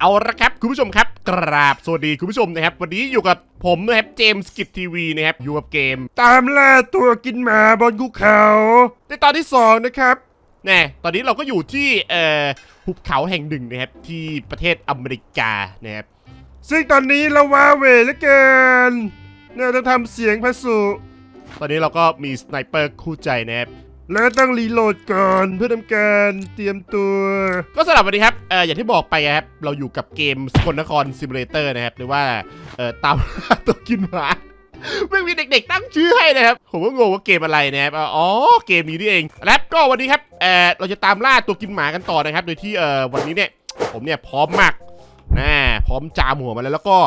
เอาละครับคุณผู้ชมครับ กราบสวัสดีคุณผู้ชมนะครับ วันนี้อยู่กับผมนะครับเจมส์กิจทีวีนะครับอยู่กับเกม ตามล่าตัวกินหมาบนภูเขาในตอนที่ 2 นะครับแน่ตอนนี้เราก็อยู่ที่เอ่อหุบเขาแห่งหนึ่งนะครับ ที่ประเทศอเมริกานะครับซึ่งตอนนี้เราว้าเหวเหลือเกินเนี่ยต้องทำเสียงพระสุ ตอนนี้เราก็มีสไนเปอร์คู่ใจนะครับ แล้วก็ต้องรีโหลดก่อนเพื่อทำการเตรียมตัว ก็สำหรับวันนี้ครับเอออย่างที่บอกไปครับ เราอยู่กับเกมสกลนครซิมูเลเตอร์นะครับ หรือว่าเออตามตัวกินหมาไม่มีเด็กๆตั้งชื่อให้นะครับ ผมก็งงว่าเกมอะไรนะครับ อ๋อ เกมนี้นี่เอง แล้วก็วันนี้ครับเออเราจะตามล่าตัวกินหมากันต่อนะครับ โดยที่เออวันนี้เนี่ย ผมเนี่ยพร้อมมากนะพร้อมจามหัวมาแล้วแล้วก็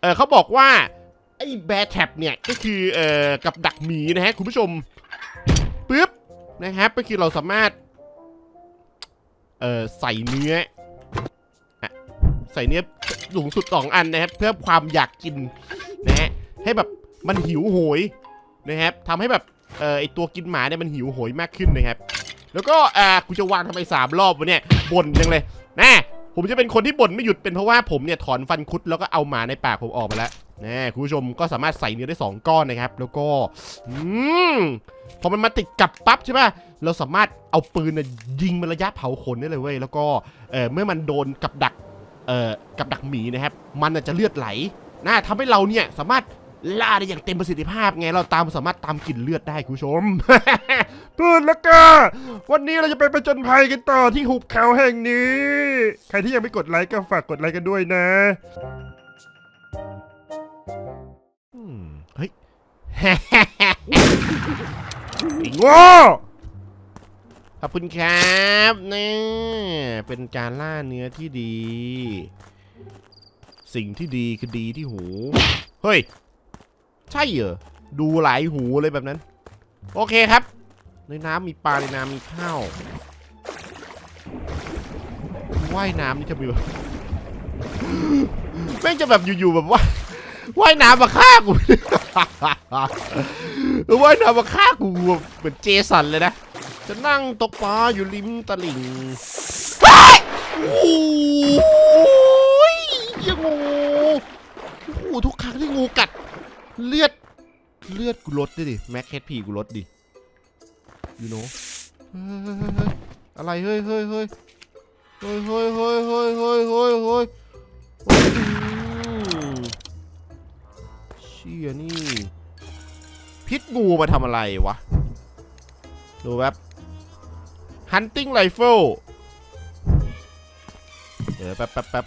เออเขาบอกว่าไอ้แบร์แท็บเนี่ยก็คือเอ่อกับดักหมีนะฮะคุณผู้ชม นะครับก็คือเราสามารถ เอ่อใส่เนื้อใส่เนื้อสูงสุดสองอันนะครับเพื่อความอยากกินนะฮะให้แบบมันหิวโหยนะครับทำให้แบบเอ่อไอตัวกินหมาเนี่ยมันหิวโหยมากขึ้นนะครับ แล้วก็อ่ากูจะวางทำไมสามรอบวะเนี่ยบ่นจังเลยนะผมจะเป็นคนที่บ่นไม่หยุดเป็นเพราะว่าผมเนี่ยถอนฟันคุดแล้วก็เอาหมาในปากผมออกมาแล้วนะคุณผู้ชมก็สามารถใส่เนื้อได้สองก้อนนะครับ แล้วก็อืม พอมันมาติดกับปั๊บใช่ป่ะเราสามารถเอาปืนยิงมันระยะเผาขนได้เลยเว้ยแล้วก็เมื่อมันโดนกับดักกับดักหมีนะครับ มันจะเลือดไหลน่าทำให้เราเนี่ยสามารถล่าได้อย่างเต็มประสิทธิภาพไงเราตามสามารถตามกลิ่นเลือดได้คุณผู้ชมพูดแล้วก็วันนี้เราจะไปประจนภัยกันต่อที่หุบเขาแห่งนี้ ใครที่ยังไม่กดไลค์ก็ฝากกดไลค์กันด้วยนะอืมเฮ้ย โง่ขอบคุณครับนี่เป็นการล่าเนื้อที่ดี สิ่งที่ดีคือดีที่หู เฮ้ย ใช่เหรอ ดูหลายหูเลยแบบนั้น โอเคครับ ในน้ำมีปลาในน้ำมีข้าวว่ายน้ำนี่จะมีแบบแม่งจะแบบอยู่ๆแบบว่าว่ายน้ำมาฆ่ากู ว่ายน้ำมาฆ่ากูแบบเหมือนเจสันเลยนะ จะนั่งตกปลาอยู่ริมตลิ่งเฮ้ยโอ้ยเหี้ยังงูโอ้โหทุกครั้งที่งูกัด เลือด เลือดกูลดดิดิ แม็กเฮดพีกูลดดิยูโนอะไร เฮ้ยเฮ้ยเฮ้ยเฮ้ยเฮ้ยเฮ้ยเฮ้ยเฮ้ย ชี่ยนี่ พิษงูมาทำอะไรวะ ดูแบบ hunting rifle เดี๋ยวแป๊บแป๊บแป๊บ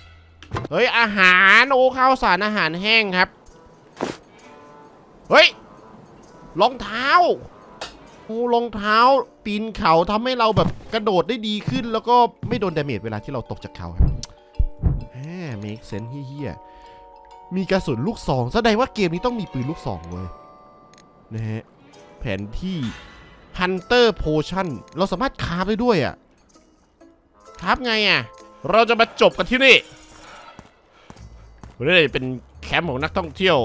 เฮ้ย อาหารโอ้ข้าวสารอาหารแห้งครับ เฮ้ยรองเท้าโอ้รองเท้าปีนเขาทำให้เราแบบกระโดดได้ดีขึ้น แล้วก็ไม่โดนดาเมจเวลาที่เราตกจากเขาครับแหม make sense เฮี้ย มีกระสุนลูกซองแสดงว่าเกมนี้ต้องมีปืนลูกซองเว้ยนะฮะแผนที่ Hunter Potion เราสามารถคราฟได้ด้วยอะ่ะคราฟไงอะ่ะ เราจะมาจบกันที่นี่เรื่อยเป็นแคมป์ของนักท่องเที่ยว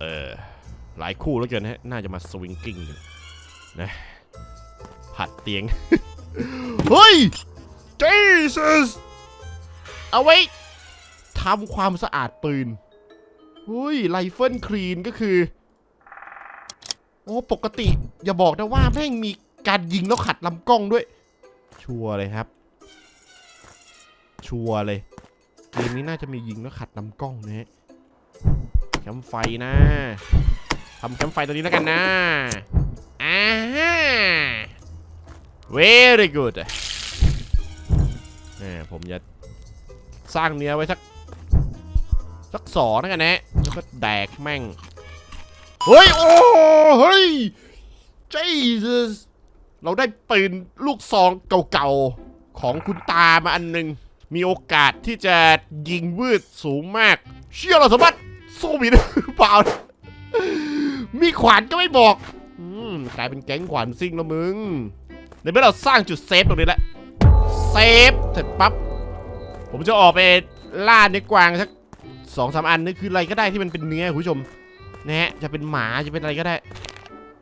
เอ่อ หลายคู่แล้วกินฮะ น่าจะมาสวิงกิ้งกันนะ ผัดเตียง เฮ้ย Jesus เอาไว้ทำความสะอาดปืน เฮ้ยไรเฟิลคลีนก็คือ โอ้ปกติ อย่าบอกนะว่าแม่งมีการยิงแล้วขัดลำกล้องด้วย ชัวร์เลยครับ ชัวร์เลยเกมนี้น่าจะมียิงแล้วขัดลำกล้องนะฮะแคมไฟนะทำแคมไฟตัวนี้แล้วกันนะอ่าฮะ very good ผมจะสร้างเนื้อไว้สักสักสองแล้วกันนะ แล้วก็แดกแม่ง เฮ้ย โอ้เฮ้ย Jesus เราได้ปืนลูกซองเก่าๆ ของคุณตามาอันหนึ่งมีโอกาสที่จะยิงวืดสูงมาก เชื่อเราสามารถสู้มีได้หรือเปล่า มีขวานก็ไม่บอกกลายเป็นแก๊งขวานซิ่งแล้วมึงในเมื่อเราสร้างจุดเซฟตรงนี้แล้วเซฟเสร็จปั๊บผมจะออกไปล่าเนื้อกวางสัก สองสามอันนี่คืออะไรก็ได้ที่มันเป็นเนื้อคุณผู้ชมนะฮะจะเป็นหมาจะเป็นอะไรก็ได้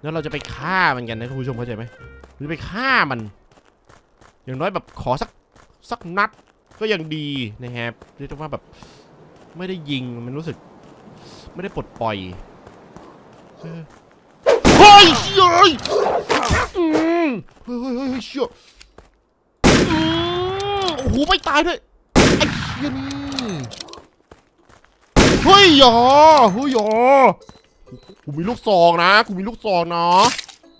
แล้วเราจะไปฆ่ามันกันนะคุณผู้ชมเข้าใจไหมเราจะไปฆ่ามัน อย่างน้อยแบบขอสักสักนัดก็ยังดีนะครับเรียกได้ว่าแบบไม่ได้ยิงมันรู้สึก ไม่ได้ปลดปล่อยเออเฮ้ยเฮ้ยอืมเฮ้ยเฮ้ยเฮ้ยเฮ้ยเชี่ยอืมโอ้โหไม่ตายด้วยไอ้เชี่ยนี่ เฮ้ยหยอเฮ้ยหยอกูมีลูกซองนะกูมีลูกซองเนาะ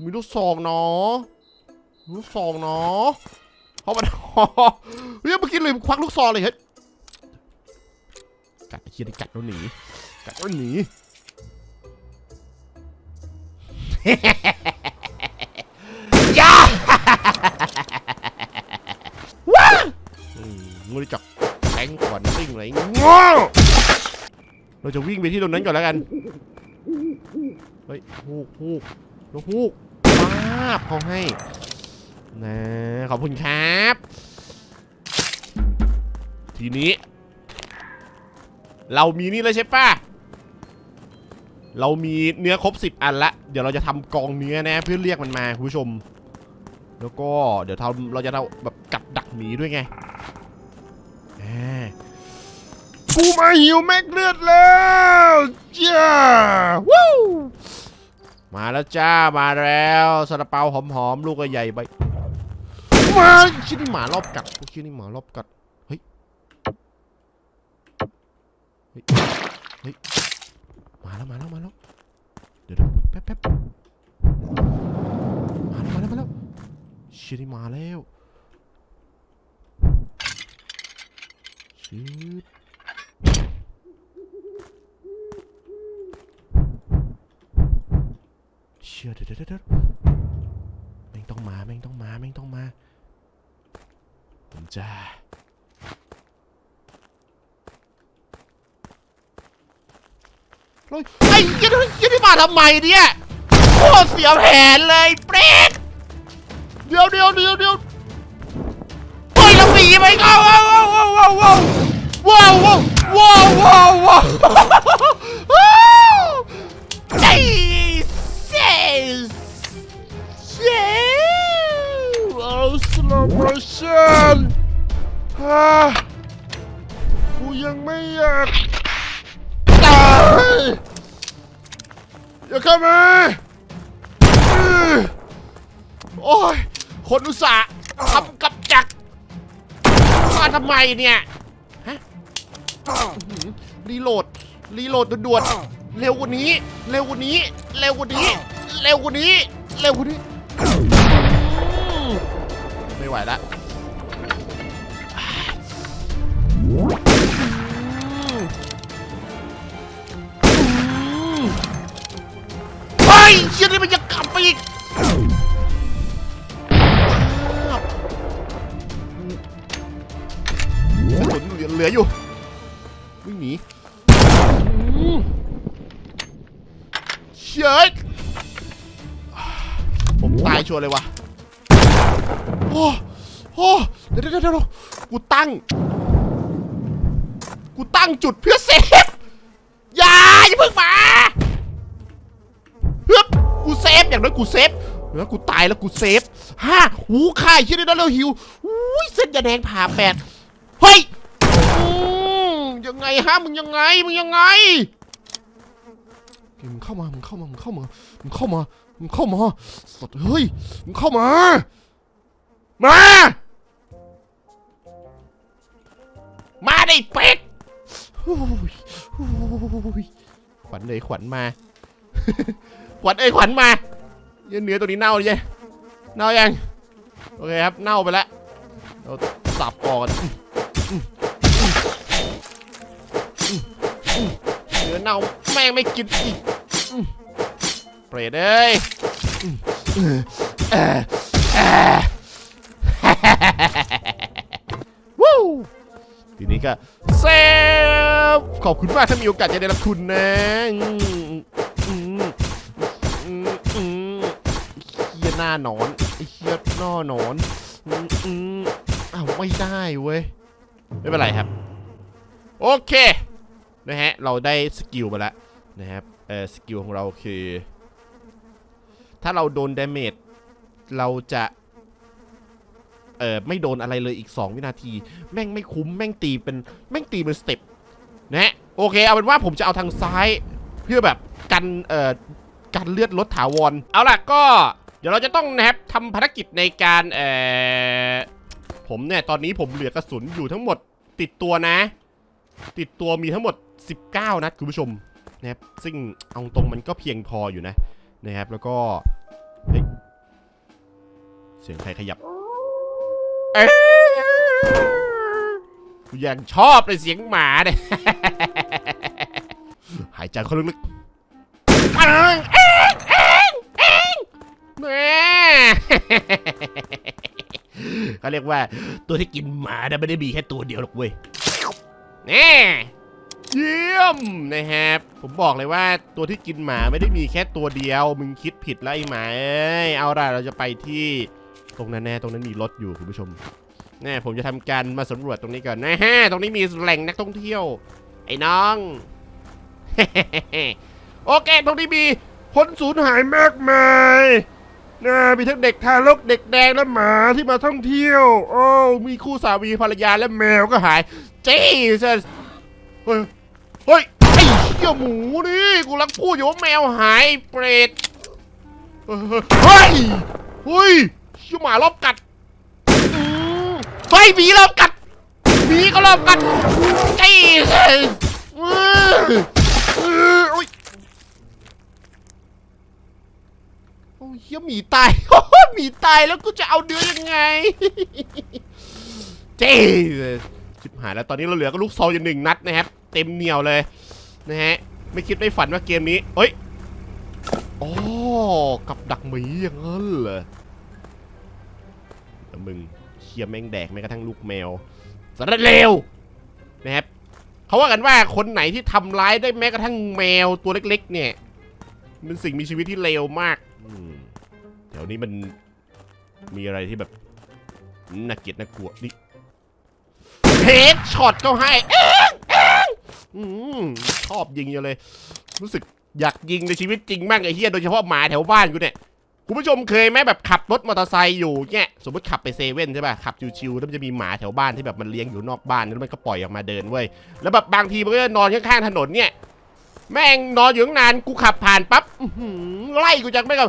มีลูกซองเนาะลูกซองเนาะเขามาเฮ้ยเมื่อกี้ลืมควักลูกซองเลยเฮ้ยกัดไอ้เชี่ยนี่กัดแล้วหนีกัดแล้วหนี เราจะวิ่งไปที่ตรงนั้นก่อนแล้วกัน เฮ้ยฮูกฮูกนกฮูกป้าบเขาให้ นะ ขอบคุณครับ ทีนี้ เรามีนี่แล้วใช่ปะเรามีเนื้อครบ 10 อันละ เดี๋ยวเราจะทำกองเนื้อนะ เพื่อเรียกมันมาคุณผู้ชม แล้วก็เดี๋ยวทำเราจะเอาแบบกับดักหมีด้วยไง กูมาหิวแม็กเลือดแล้วจ้าวู้มาแล้วจ้ามาแล้วซาลาเปาหอมๆลูกก็ใหญ่ไปมาชิ้นนี่หมารอบกัดชิ้นนี่หมารอบกัดเฮ้ยเฮ้ยเฮ้ยมาแล้วมาแล้วมาแล้วเดี๋ยวเดี๋ยวแป๊บแป๊บมาแล้วมาแล้วมาแล้วชิ้นนี่มาแล้วชิบ เชี่ยเดี๋ยวเดี๋ยวเดี๋ยวแม่งต้องมาแม่งต้องมาแม่งต้องมาผมจะเฮ้ยไอ้ยันยันนี่มาทำไมเนี่ยโคตรเสียแผนเลยเปรตเดี๋ยวเดี๋ยวเดี๋ยวเดี๋ยวเฮ้ยเราหนีไปเขาว้าวว้าวว้าวว้าวว้าว ว้าวว้าวว้าวว้าวว้าวว้าเฮ้ยเซ่เซ่เอาสโลโมชั่นฮ่ากูยังไม่อยากตายอย่าเข้ามาโอ้ยคนอุตส่าห์ทำกับจักรมาทำไมเนี่ย รีโหลด รีโหลดด่วนๆเร็วกว่านี้ เร็วกว่านี้ เร็วกว่านี้ เร็วกว่านี้ เร็วกว่านี้ ไม่ไหวละอืมอืมเฮ้ยเชี่ยนี่มันจะกลับไปอีกกระสุนเหลืออยู่ ผมตายชัวร์เลยวะโอ้โหเดี๋ยวเดี๋ยวเดี๋ยวกูตั้ง กูตั้งจุดเพื่อเซฟ อย่าอย่าเพิ่งมาเฮ้ยกูเซฟอย่างน้อยกูเซฟแล้วกูตายแล้วกูเซฟฮ่าหูข่ายชื่อได้แล้วหิวอุ้ยเส้นยาแดงผ่าแปดเฮ้ยยังไงฮะมึงยังไงมึงยังไง มึงเข้ามา มึงเข้ามา มึงเข้ามา มึงเข้ามา มึงเข้ามา สด เฮ้ย มึงเข้ามา มา มาได้เป็ดโอ้ยโอ้ยขวัญเลยขวัญมา ขวัญเอ้ยขวัญมาเนื้อตัวนี้เน่าเลยเน่ายัง โอเคครับ เน่าไปแล้ว เราสับก่อน นื้อเน่าแม่งไม่กินอีกอืมเปรตเอ้ยอืมเอ่อเอ่อวู้ทีนี้ก็เซฟขอบคุณมากถ้ามีโอกาสจะได้รับทุนนะอืมอืมอืมอืมเฮียหน้าหนอนไอ้เฮียหน้าหนอนอืมอืมอ้าวไม่ได้เว้ย ไม่เป็นไรครับ โอเค นะฮะ เราได้สกิลมาแล้วนะครับ เออสกิลของเราคือ ถ้าเราโดนดาเมจเราจะ เออไม่โดนอะไรเลยอีก 2 วินาที แม่งไม่คุ้ม แม่งตีเป็น แม่งตีเป็นสเต็ปนะฮะ โอเค เอาเป็นว่าผมจะเอาทางซ้าย เพื่อแบบกัน เอ่อ กันเลือดลดถาวร เอาล่ะก็ เดี๋ยวเราจะต้องนะครับทำภารกิจในการ เอ่อ ผมเนี่ย ตอนนี้ผมเหลือกระสุนอยู่ทั้งหมดติดตัวนะ ติดตัวมีทั้งหมด 19 นัดคุณผู้ชมนะครับซึ่งเอาตรงมันก็เพียงพออยู่นะนะครับแล้วก็เสียงใครขยับเอ๊กูยังชอบเลยเสียงหมาเนี่ยหายใจเขาลึกๆเอ็งเอ็งเอ็งเอ็งแม่เขาเรียกว่าตัวที่กินหมาน่ะไม่ได้มีแค่ตัวเดียวหรอกเว้ย แน่เยี่ยมนะครับผมบอกเลยว่าตัวที่กินหมาไม่ได้มีแค่ตัวเดียว มึงคิดผิดแล้วไอ้หมาเอาล่ะเราจะไปที่ตรงนั้นแน่ตรงนั้นมีรถอยู่คุณผู้ชมแน่ผมจะทำการมาสำรวจตรงนี้ก่อนนะฮะตรงนี้มีแหล่งนักท่องเที่ยว ไอ้น้องโอเคตรงนี้มีคนสูญหายมากมายนะมีทั้งเด็กทารกเด็กแดงและหมาที่มาท่องเที่ยว โอ้ มีคู่สามีภรรยาและแมวก็หาย เจ๊สัสเฮ้ยเฮ้ยไอ้เหี้ยหมูนี่กูรักพูดอยู่ว่าแมวหายเปรตเฮ้ยเฮ้ยเหี้ยหมารอบกัดอืมเฮ้ยหมีรอบกัดหมีก็รอบกัดเจ๊สัสเออเออโอ้ยโอ้ยเฮียหมีตาย หมีตายแล้วกูจะเอาเนื้อยังไงเจ๊ ชิบหายแล้วตอนนี้เราเหลือก็ลูกซองอยู่หนึ่งนัดนะครับ เต็มเหนียวเลยนะฮะไม่คิดไม่ฝันว่าเกมนี้เอ้ยอ๋อกับดักหมีอย่างนั้นเหรอแล้วมึงเคียแม่งแดกแม้กระทั่งลูกแมวสารเลวนะครับเขาว่ากันว่าคนไหนที่ทำร้ายได้แม้กระทั่งแมวตัวเล็ก ๆ เนี่ยเป็นสิ่งมีชีวิตที่เลวมากแถวนี้มันมีอะไรที่แบบน่าเกลียดน่ากลัวนี่ เฮดช็อตก็ให้เอ๊ะเอ๊ะอืมชอบยิงอยู่เลย รู้สึกอยากยิงในชีวิตจริงมากไอ้เฮียโดยเฉพาะหมาแถวบ้านกูเนี่ยคุณผู้ชมเคยไหมแบบขับรถมอเตอร์ไซค์อยู่เนี่ยสมมติขับไปเซเว่นใช่ป่ะขับชิวๆแล้วมันจะมีหมาแถวบ้านที่แบบมันเลี้ยงอยู่นอกบ้านแล้วมันก็ปล่อยออกมาเดินเว้ยแล้วแบบบางทีมันก็นอนข้างๆถนนเนี่ย แม่งนอนอยู่ตั้งนานกูขับผ่านปั๊บไล่กูจากไม่กับ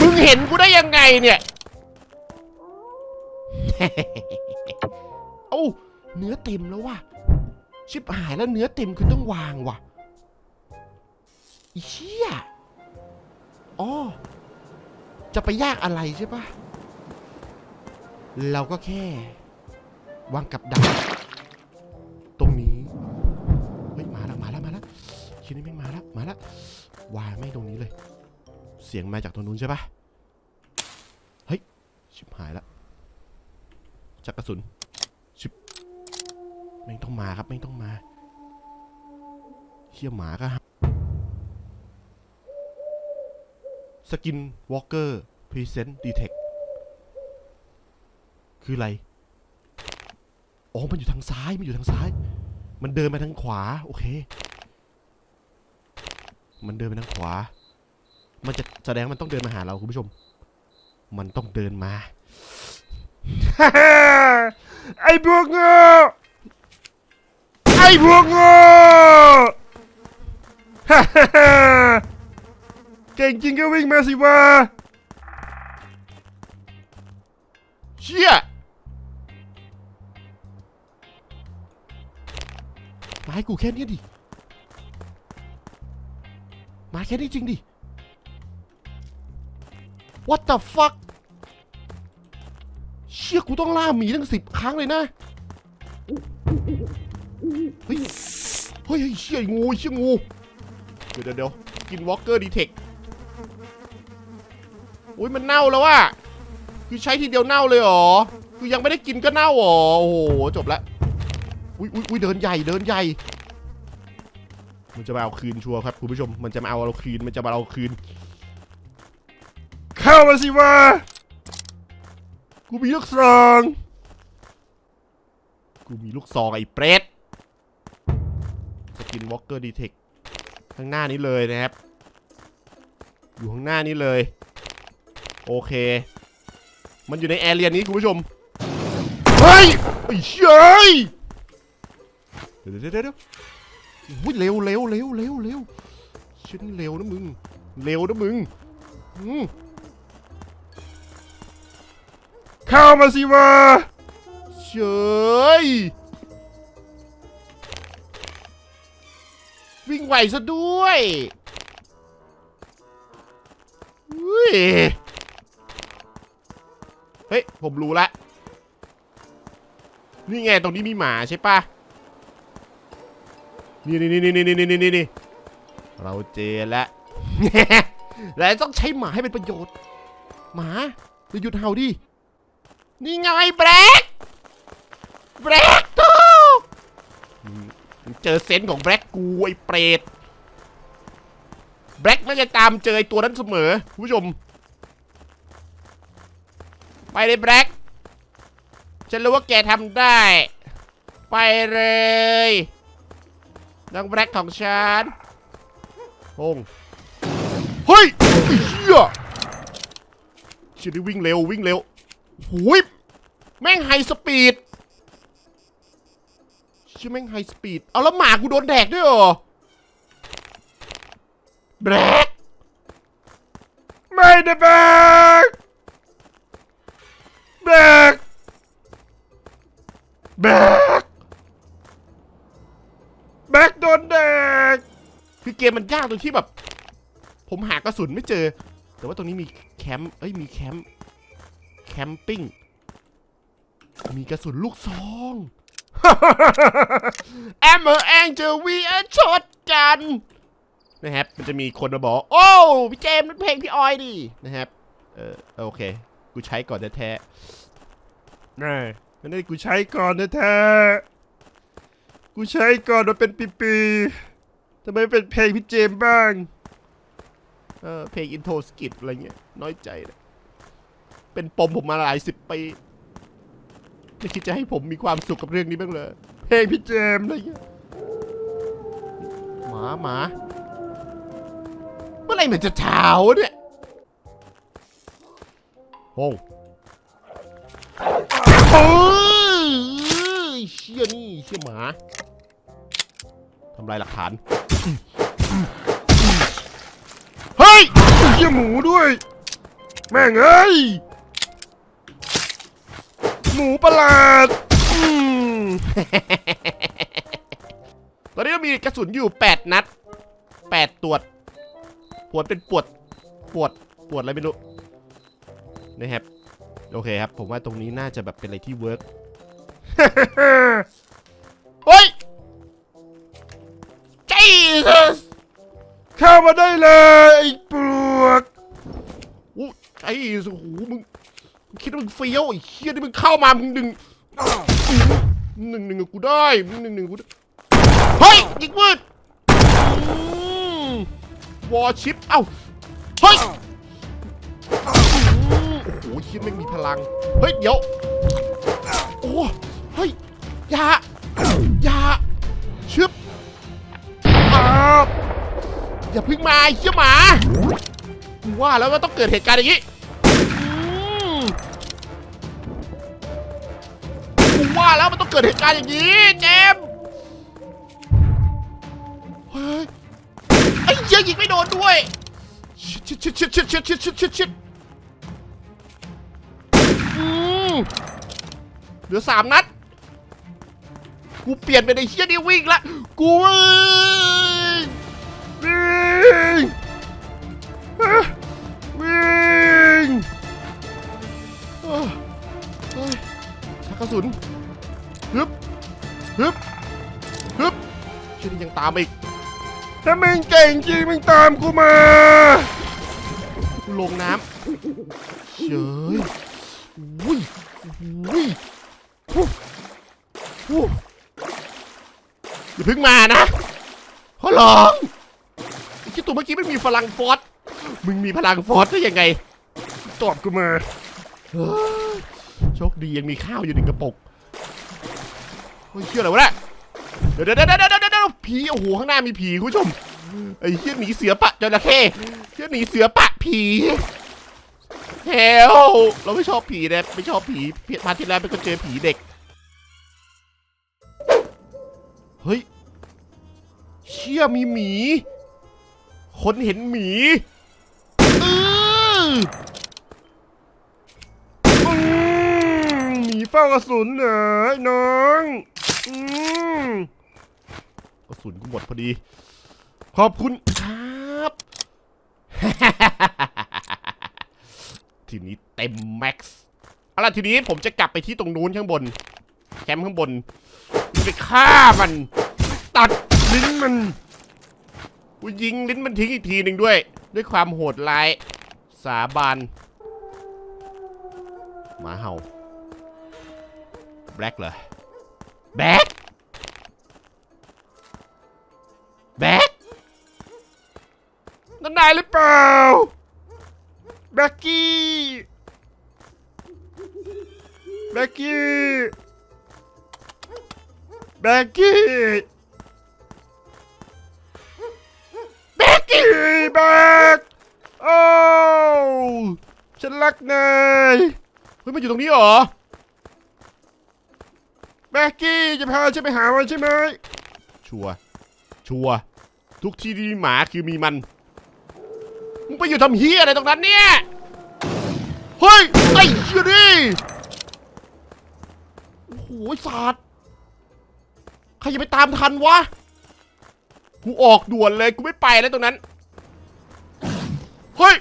มึงเห็นกูได้ยังไงเนี่ย เอ้าเนื้อเต็มแล้วว่ะ ชิบหายแล้วเนื้อเต็มคือต้องวางว่ะอีเชี่ยอ๋อ จะไปยากอะไรใช่ปะเราก็แค่ วางกับดักตรงนี้เฮ้ยมาแล้วมาแล้วมาแล้วชิ้นนี้ไม่มาแล้วมาแล้ววางไม่ตรงนี้เลย เสียงมาจากตรงนู้นใช่ปะเฮ้ย ชิบหายแล้ว จักกระสุนชิบไม่ต้องมาครับไม่ต้องมาเฮียหมาก็สกินวอล์กเกอร์พรีเซนต์ดีเทคคืออะไร อ๋อ มันอยู่ทางซ้าย มันอยู่ทางซ้าย มันเดินไปทางขวา โอเค มันเดินไปทางขวา มันจะแสดงมันต้องเดินมาหาเราคุณผู้ชม มันต้องเดินมา ไอ้พวกโง่ไอ้พวกโง่ เก่งจริงก็วิ่งมาสิวะเชี่ยมาให้กูแค่เนี้ยดิ มาแค่นี้จริงดิ What the fuck เชี่ยกูต้องล่าหมีตั้งสิบครั้งเลยนะเฮ้ยเฮ้ยเชี่ยงูเชี่ยงู เดี๋ยวเดี๋ยวกินวอลเกอร์ดีเทคอุ้ยมันเน่าแล้วว่ะคือใช้ทีเดียวเน่าเลยหรอ คือยังไม่ได้กินก็เน่าหรอ โอ้โห จบละอุ้ยอุ้ยอุ้ยเดินใหญ่เดินใหญ่ มันจะมาเอาคืนชัวร์ครับคุณผู้ชม มันจะมาเอาเราคืน มันจะมาเอาคืน เข้ามาสิวะ กูมีลูกซอง กูมีลูกซองไอ้เปรตสกินวอล์กเกอร์ดีเทคข้างหน้านี้เลยนะครับ อยู่ข้างหน้านี้เลย โอเค มันอยู่ในแอเรียนี้คุณผู้ชม เฮ้ยไอ้เฮ้ยเดี๋ยวเดี๋ยวเดี๋ยวเดี๋ยวอุ้ยเร็วเร็วเร็วเร็วเร็วชื่อนี่เร็วนะมึง เร็วนะมึงอืม เข้ามาสิวะเฉยวิ่งไหวซะด้วยเฮ้ย ผมรู้ละ นี่ไงตรงนี้มีหมาใช่ปะนี่นี่นี่นี่นี่นี่นี่นี่เราเจอแล้วแล้วต้องใช้หมาให้เป็นประโยชน์ หมาจะหยุดเห่าดิ นี่ไงแบล็กแบล็กตูเจอเซนส์ของแบล็กกูไอ้เปรตแบล็กน่าจะตามเจอไอตัวนั้นเสมอคุณผู้ชม ไปเลยแบล็กฉันรู้ว่าแกทำได้ ไปเลยน้องแบล็กของฉันโงเฮ้ยเหี้ยเชิดวิ่งเร็ววิ่งเร็ว หูยแม่งไฮสปีดชื่อแม่งไฮสปีด เอาแล้วหมากูโดนแดกด้วยเหรอแบกไม่ได้แบกแบกแบกแบกโดนแดกคือเกมมันยากตรงที่แบบ ผมหากระสุนไม่เจอ แต่ว่าตรงนี้มีแคมป์ เอ้ย มีแคมป์ คมปิ้ง มีกระสุนลูกซองแอมเมอร์แองเจอวีอช็อตกันนะครับ มันจะมีคนมาบอก โอ้พี่เจมส์นั่นเพลงพี่ออยดินะครับ เออโอเค กูใช้ก่อนแท้นี่มันได้กูใช้ก่อนนะแท้ๆกูใช้ก่อนมาเป็นปีๆทำไมไม่เป็นเพลงพี่เจมส์บ้างๆเออเพลงอินโทรสกิทอะไรเงี้ย น้อยใจเลย เป็นปมผมมาหลายสิบปีไม่คิดจะให้ผมมีความสุขกับเรื่องนี้บ้างเลย เพลงพี่เจมส์อะไรเงี้ยหมาหมาเมื่อไหรมันจะเช้าเนี่ยโงเฮ้ยเชี่ยนี่เชี่ยหมาทำลายหลักฐาน เฮ้ยเยี่ยหมูด้วย แม่งเอ้ย หมูประหลาดตอนนี้เรามีกระสุนอยู่ 8 นัด 8 ตรวจปวดเป็นปวด ปวด ปวดอะไรไม่รู้นะครับ โอเคครับ ผมว่าตรงนี้น่าจะแบบเป็นอะไรที่เวิร์กเฮ้ย Jesus เข้ามาได้เลยไอ้ปลวกอู้ไอ้โอ้โหมึงมึง คิดว่ามึงเฟี้ยวไอ้เฮียที่มึงเข้ามามึงดึงหนึ่งหนึ่งกับกูได้มึงหนึ่งหนึ่งกูได้เฮ้ยยิงมืดวอชิปเอ้าเฮ้ยโอ้โหเฮียแม่มีพลังเฮ้ยเดี๋ยวโอ้เฮ้ยยายาชึบอาวอย่าพึ่งมาเฮียหมากูว่าแล้วว่าต้องเกิดเหตุการณ์อย่างนี้ ว่าแล้วมันต้องเกิดเหตุการณ์อย่างนี้ เจมส์เฮ้ยไอ้เหี้ยยิงไม่โดนด้วยชิดชิดชิดชิดชิดชิดชิดชิดชิดอืมเหลือสามนัด กูเปลี่ยนเป็นไอ้เหี้ยนี่วิ่งละกูวิ่งวิ่งวิ่งเฮ้ยชักกระสุน เชื่อนี่ยังตามมาอีกถ้ามึงเก่งจริงมึงตามกูมา ลงน้ำเฉยอุ้ยอุ้ยฮู้ฮู้อย่าเพิ่งมานะขอร้องไอ้ที่ตัวเมื่อกี้มันมีพลังฟอสมึงมีพลังฟอสได้ยังไง ตอบกูมาเฮ้ยโชคดียังมีข้าวอยู่หนึ่งกระปุกเฮ้ยเชื่ออะไรวะเนี่ยเดี๋ยวเดี๋ยวเดี๋ยวเดี๋ยว เดี๋ยวผีโอ้โหข้างหน้ามีผีคุณผู้ชมไอ้เหี้ยหนีเสือปะจระเข้เหี้ยหนีเสือปะผีเฮลเราไม่ชอบผีนะไม่ชอบผีเพียพาที่แล้วเป็นก็เจอผีเด็กเฮ้ยเชี่ยมีหมี คนเห็นหมีหมีเฝ้ากระสุนเหรอน้อง อืม กระสุนกูหมดพอดี ขอบคุณครับ ทีนี้เต็มแม็กซ์เอาล่ะทีนี้ผมจะกลับไปที่ตรงนู้นข้างบน แคมป์ข้างบนไปฆ่ามัน ตัดลิ้นมันกูยิงลิ้นมันทิ้งอีกทีหนึ่งด้วย ด้วยความโหดร้าย สาบานหมาเห่าแบล็กเหรอแบล็ก นายหรือเปล่าแบ็กกี้แบ็กกี้แบ็กกี้แบ็กกี้แบ็กโอ้ฉันรักนายเฮ้ยมันอยู่ตรงนี้เหรอแบ็กกี้จะพาฉันไปหามันใช่ไหมชัวชัวทุกที่ที่มีหมาคือมีมัน มึงไปอยู่ทำเฮียอะไรตรงนั้นเนี่ย เฮ้ย ไอ้เหี้ยดิโอ้โหสาดใครจะไปตามทันวะ กูออกด่วนเลย กูไม่ไปแล้วตรงนั้น เฮ้ย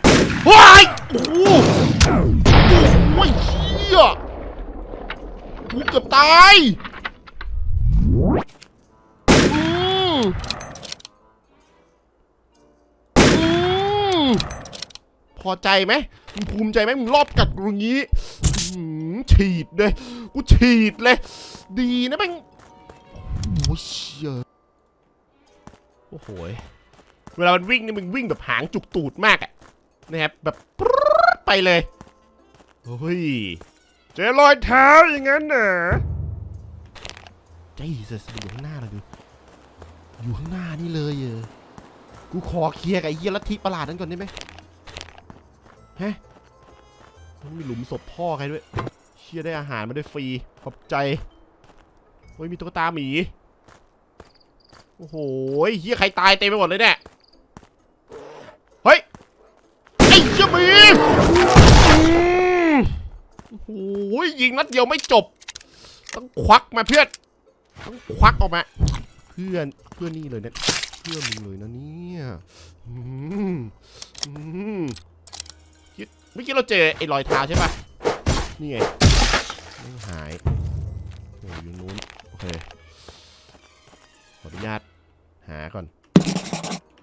ว้ายโอ้โหโอ้ยเชี่ยกูเกือบตาย พอใจไหมมึงภูมิใจไหมมึงรอบกัดกูอย่างนี้ฉีดเลย กูฉีดเลย ดีนะแม่งโอ้ยเชี่ยโอ้โหเวลามันวิ่งนี่มึงวิ่งแบบหางจุกตูดมากอะนะครับแบบไปเลยเฮ้ยเจอรอยเท้าอย่างนั้นน่ะเจสัสอยู่ข้างหน้าเราดูอยู่ข้างหน้านี่เลยเออกูขอเคลียร์กับไอ้เหี้ยลัทธิประหลาดนั้นก่อนได้ไหม ฮะมันมีหลุมศพพ่อใครด้วย เชี่ยได้อาหารมาด้วยฟรีขอบใจเฮ้ยมีตุ๊กตาหมี โอ้โหเฮียใครตายเต็มไปหมดเลยเนี่ย เฮ้ย ไอ้เชี่ยหมีโอ้โหยิงนัดเดียวไม่จบ ต้องควักมาเพื่อน ต้องควักออกมา เพื่อน เพื่อนนี่เลยเนะเพื่อนมึงเลยนะเนี่ยอืม อกี้เราเจอไอ้รอยเท้าใช่ปะนี่ไงไม่หายโอ้ยอยู่นู้นโอเคขออนุญาตหาก่อน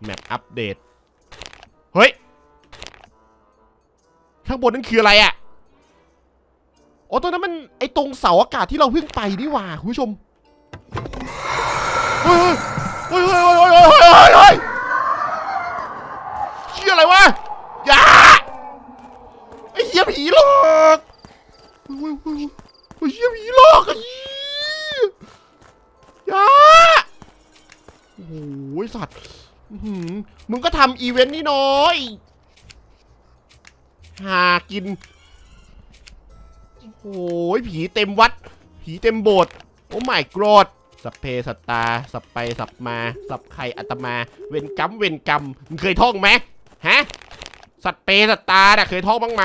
แมปอัปเดตเฮ้ยข้างบนนั่นคืออะไรอะอ๋อตรงนั้นมันไอตรงเสาอากาศที่เราเพิ่งไปนี่หว่าคุณผู้ชมเฮ้ยเฮ้ยเฮ้ยเฮ้ยเฮ้ยเฮ้ยเฮ้ยเฮ้ยเชี่ยอะไรวะอย่าไอ้ยเหี้ยผีหลอกเฮ้ยเฮ้ยเฮ้ยเฮ้ยเหี้ย ผีหลอกไอ้เหี้ยอกอะย่าโอ้โหสัตว์มึงก็ทำอีเวนต์นี่น้อยหากิน โอ้ยผีเต็มวัด ผีเต็มโบสถ์โอ้ไม่กรอดสัพเพสัตตา สัพไปสัพมา สัพไข่อัตมา เวนกรรมเวนกรรม มึงเคยท่องไหมฮะ สัตเปสัตตาน่ะเคยท่องบ้างไหม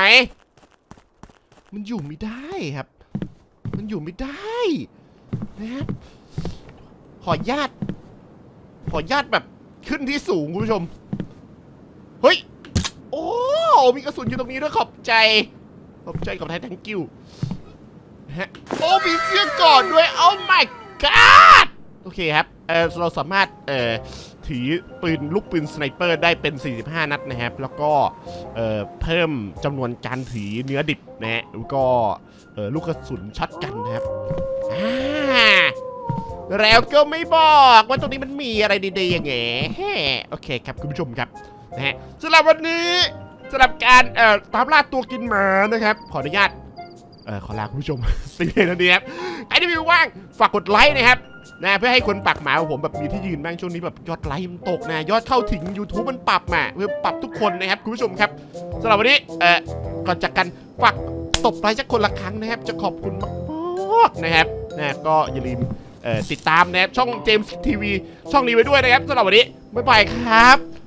มันอยู่ไม่ได้ครับ มันอยู่ไม่ได้นะครับขอญาตขอญาตแบบขึ้นที่สูงคุณผู้ชม เฮ้ย โอ้ มีกระสุนอยู่ตรงนี้ด้วยขอบใจ ขอบใจกับไทยทังกิ้วฮะ โอ้ มีเสื้อก่อนด้วย โอ้ my god โอเคครับ เออเราสามารถ เอ่อ ถือปืนลูกปืนสไนเปอร์ได้เป็น 45 นัดนะครับ แล้วก็เเพิ่มจำนวนการถือเนื้อดิบนะฮะแล้วก็ลูกกระสุนช็อตกันนะครับอ่าแล้วก็ไม่บอกว่าตรงนี้มันมีอะไรดีๆอย่างเงี้ยโอเคครับคุณผู้ชมครับนะฮะสำหรับวันนี้สำหรับการเอ่อตามล่าตัวกินหมานะครับ ขออนุญาตเอ่อขอลาคุณผู้ชมสิ่งเพียงเท่านี้ครับใครที่มีว่างฝากกดไลค์นะครับ นะเพื่อให้คนปักหมาของผมแบบมีที่ยืนบ้างช่วงนี้แบบยอดไลค์มันตกนะยอดเข้าถึง YouTube มันปรับมาเพื่อปรับทุกคนนะครับคุณผู้ชมครับสำหรับวันนี้เอ่อก่อนจากกันฝากตบไลค์สักคนละครั้งนะครับ จะขอบคุณมากๆนะครับนะก็อย่าลืมเอ่อติดตามนะครับช่องเจมส์ทีวีช่องนี้ไว้ด้วยนะครับสำหรับวันนี้บ๊ายบายครับ